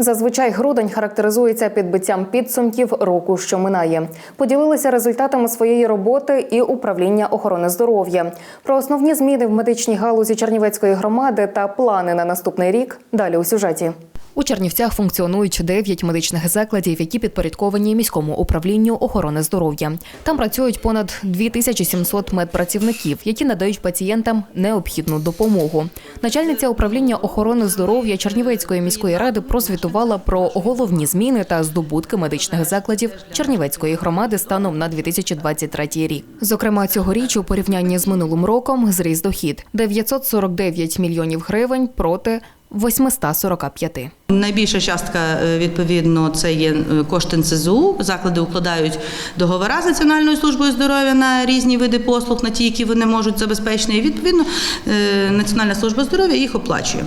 Зазвичай грудень характеризується підбиттям підсумків року, що минає. Поділилися результатами своєї роботи і управління охорони здоров'я. Про основні зміни в медичній галузі Чернівецької громади та плани на наступний рік далі у сюжеті. У Чернівцях функціонують 9 медичних закладів, які підпорядковані міському управлінню охорони здоров'я. Там працюють понад 2700 медпрацівників, які надають пацієнтам необхідну допомогу. Начальниця управління охорони здоров'я Чернівецької міської ради прозвітувала про головні зміни та здобутки медичних закладів Чернівецької громади станом на 2023 рік. Зокрема, цьогоріч у порівнянні з минулим роком зріс дохід 949 мільйонів гривень проти 845. Найбільша частка е, відповідно це є е, кошти НСЗУ. Заклади укладають договори з Національною службою здоров'я на різні види послуг, на ті, які вони можуть забезпечити. І відповідно е, Національна служба здоров'я їх оплачує.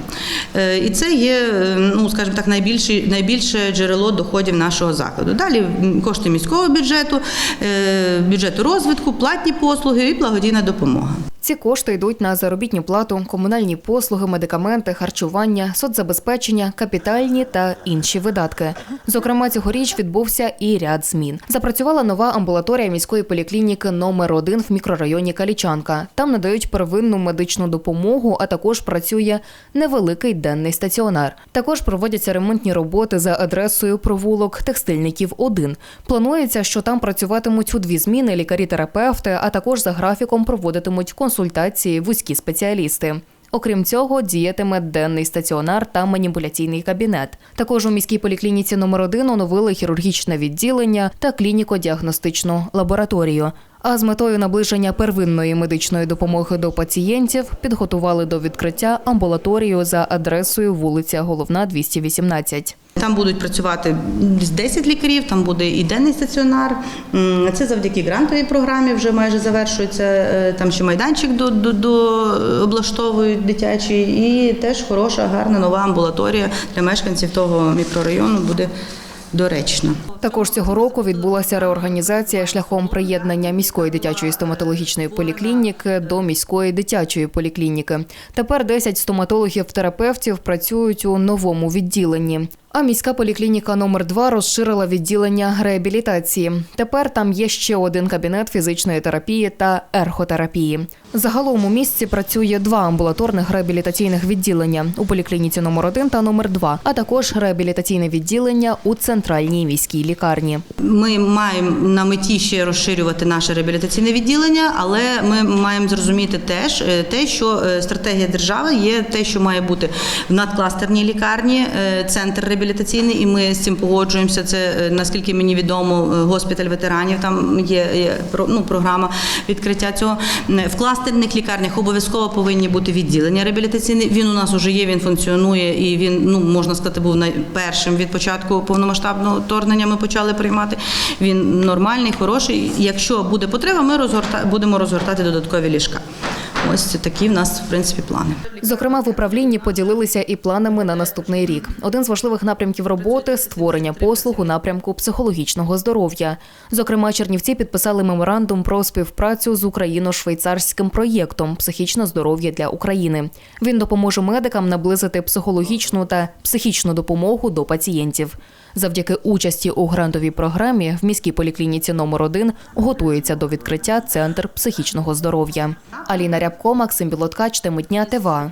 І це є, ну скажімо так, найбільше, найбільше джерело доходів нашого закладу. Далі кошти міського бюджету, бюджету розвитку, платні послуги і благодійна допомога. Ці кошти йдуть на заробітну плату, комунальні послуги, медикаменти, харчування, соцзабезпечення, капітальні та інші видатки. Зокрема, цьогоріч відбувся і ряд змін. Запрацювала нова амбулаторія міської поліклініки номер 1 в мікрорайоні Калічанка. Там надають первинну медичну допомогу, а також працює невеликий денний стаціонар. Також проводяться ремонтні роботи за адресою провулок текстильників 1. Планується, що там працюватимуть у дві зміни лікарі-терапевти, а також за графіком проводитимуть консультації вузькі спеціалісти. Окрім цього, діятиме денний стаціонар та маніпуляційний кабінет. Також у міській поліклініці номер 1 оновили хірургічне відділення та клініко-діагностичну лабораторію. А з метою наближення первинної медичної допомоги до пацієнтів підготували до відкриття амбулаторію за адресою вулиця Головна, 218. Там будуть працювати десь 10 лікарів, там буде і денний стаціонар. Це завдяки грантовій програмі вже майже завершується. Е, Там ще майданчик до, до, до облаштовують дитячий, і теж хороша, гарна нова амбулаторія для мешканців того мікрорайону буде доречна. Також цього року відбулася реорганізація шляхом приєднання міської дитячої стоматологічної поліклініки до міської дитячої поліклініки. Тепер 10 стоматологів-терапевтів працюють у новому відділенні. А міська поліклініка номер 2 розширила відділення реабілітації. Тепер там є ще один кабінет фізичної терапії та ерхотерапії. Загалом у місті працює два амбулаторних реабілітаційних відділення у поліклініці номер 1 та номер 2, а також реабілітаційне відділення у центральній міській лікарні. Ми маємо на меті ще розширювати наше реабілітаційне відділення, але ми маємо зрозуміти теж е, те, що е, стратегія держави є те, що має бути в надкластерній лікарні, е, центр реабілітаційний, і ми з цим погоджуємося. Це наскільки мені відомо, госпіталь ветеранів. Там є, є ну, програма відкриття цього. В кластерних лікарнях обов'язково повинні бути відділення реабілітаційне. Він у нас уже є, він функціонує, і він ну можна сказати, був найпершим від початку повномасштабного вторгнення. Ми почали приймати. Він нормальний, хороший. Якщо буде потреба, ми розгорта будемо розгортати додаткові ліжка. Ось такі в нас в принципі плани. Зокрема, в управлінні поділилися і планами на наступний рік. Один з важливих напрямків роботи створення послуг у напрямку психологічного здоров'я. Зокрема, Чернівці підписали меморандум про співпрацю з україно-швейцарським проєктом Психічне здоров'я для України. Він допоможе медикам наблизити психологічну та психічну допомогу до пацієнтів. Завдяки участі у грантовій програмі в міській поліклініці номер 1 готується до відкриття центр психічного здоров'я. Аліна Рябко, Максим Білоткач, Темитня, ТВА.